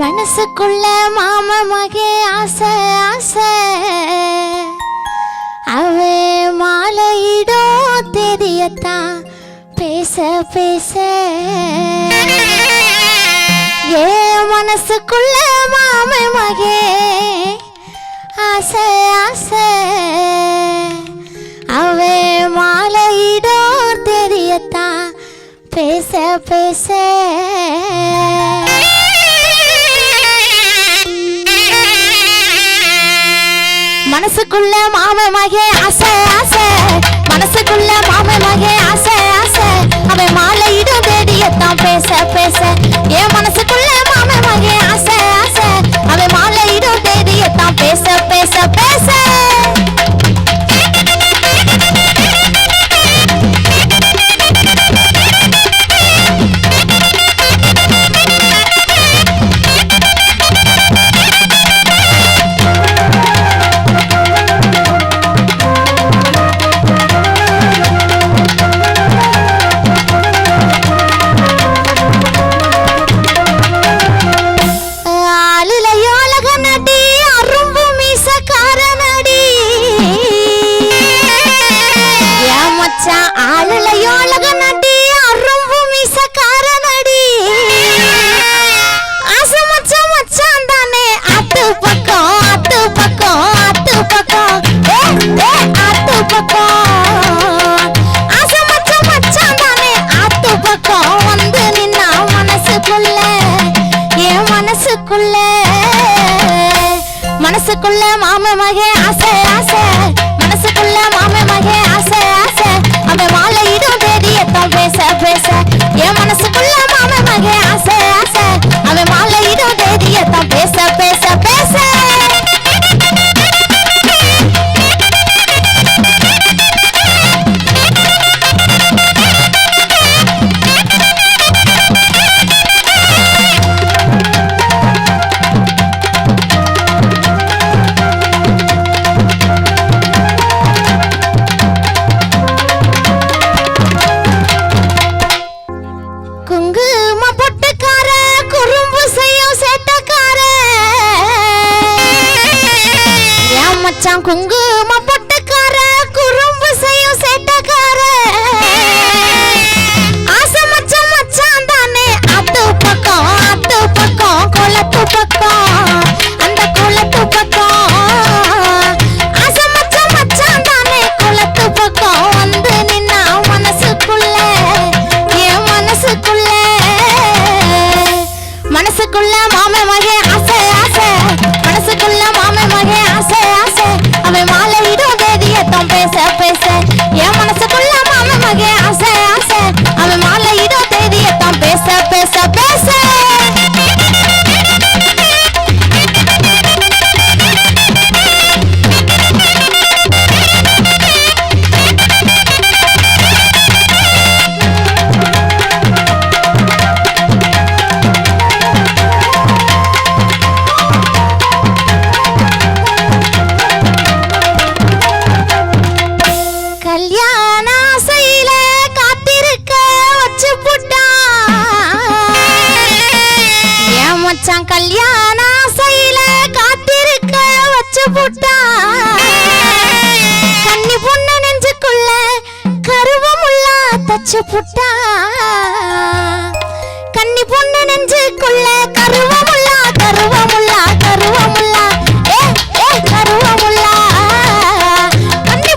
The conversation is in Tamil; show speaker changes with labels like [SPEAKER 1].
[SPEAKER 1] மனசுக்குள்ள மாம மகே ஆசை ஆசை. அவே மாலையிடும் தெரியத்தான் பேச பேச. ஏ மனசுக்குள்ள மாம மகே ஆசை ஆசை. அவே மாலையிடும் தெரியத்தான் பேச பேச. மனசுக்குள்ள மாமமாக ஆசை மருமக ஆசை ஆசை. குங்கும புட்டான் கல்யாண ஆசையில காத்திருக்க வச்சு புட்டான் கன்னி பொண்ணு நெஞ்சுக்குள்ள கருவமுள்ள தச்சு புட்டான் கன்னி பொண்ணு நெஞ்சுக்குள்ள கருவமுள்ள கருவமுள்ள கருவமுள்ள ஏ ஏ கருவமுள்ள கன்னி